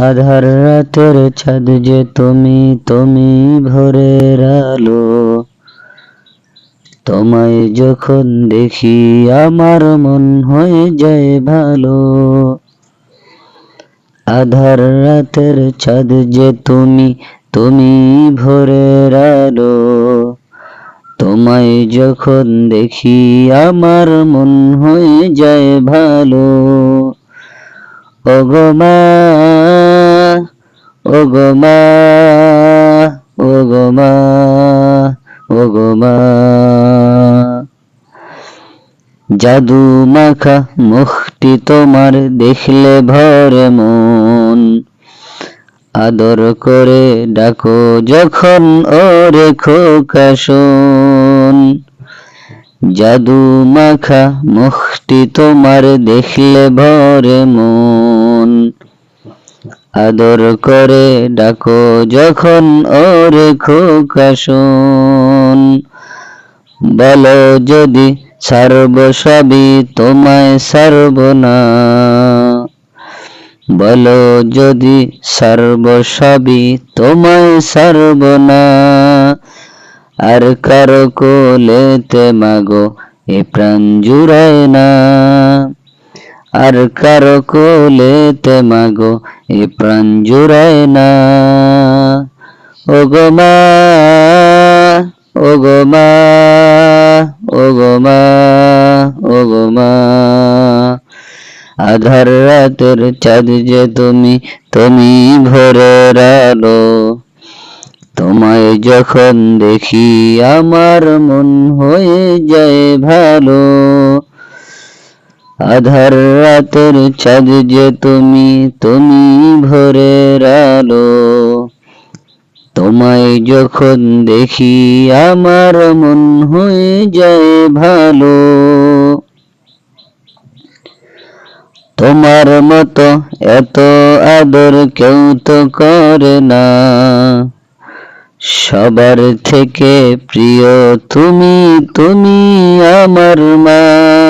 আধার রাতের ছাদ যে তুমি তুমি ভোরের আলো। তোমায় যখন দেখি আমার মন হয়ে যায় ভালো। আধার রাতের ছাদ যে তুমি তুমি ভোরের আলো। তোমায় যখন দেখি আমার মন হয়ে যায় ভালো। ওগো মা ওগো মা ওগো মা ওগো মা জাদু মাখা মুখটি তোমার দেখলে ভরে মন। আদর করে ডাকো যখন ও রেখো কাশন জাদু মাখা মুখটি তোমার দেখলে ভরে মন। আদর করে ডাকো যখন ও রেখো কাশন বলো যদি সারব সবই, তোমায় সারব না। বলো যদি সর্ব সবই, তোমায় সর্ব না। আর কারও কোলেতে মাগো, এ প্রাণ জুড়ায় না। আর কারও কোলেতে মাগো এ প্রাণ জুড়ায় না। ওগো মা ওগো মা ওগো মা ওগো মা, আধার রাতের চাঁদ যে তুমি তুমি ভোরের আলো। তোমায় যখন দেখি আমার মন হয়ে যায় ভালো। আধার রাতের চাঁদ যে তুমি তুমি ভোরের আলো। তোমায় যখন দেখি আমার মন হয়ে যায় ভালো। তোমার মতো এত আদর কেউ তো করে না। সবার থেকে প্রিয় তুমি তুমি আমার মা।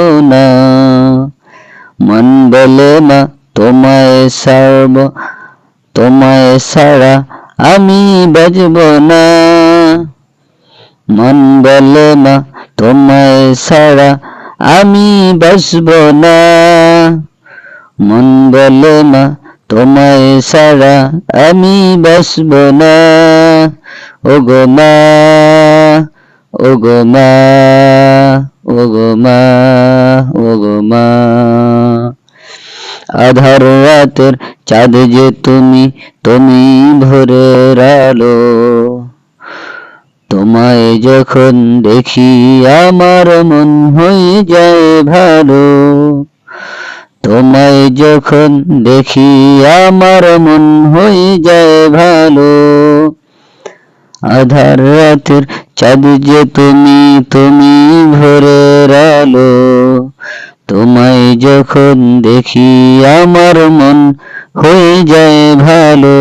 মন বলে না তোমায় সারব, তোমায় সারা আমি বাজব না। মন বলে না তোমায় সারা আমি বাসব না। মন বলে না তোমায় সারা আমি বাসব না। ওগো মা ওগো মা ওগো মা ওগো মা। আধার রাতের চাঁদ যে তুমি তুমি ভোরের আলো। তোমায় যখন দেখি আমার মন হয়ে যায় ভালো। তোমায় যখন দেখি আমার মন হয়ে যায় ভালো। আধার রাতের চাঁদ যে তুমি তুমি ভোরের আলো। তোমায় যখন দেখি আমার মন হয়ে যায় ভালো।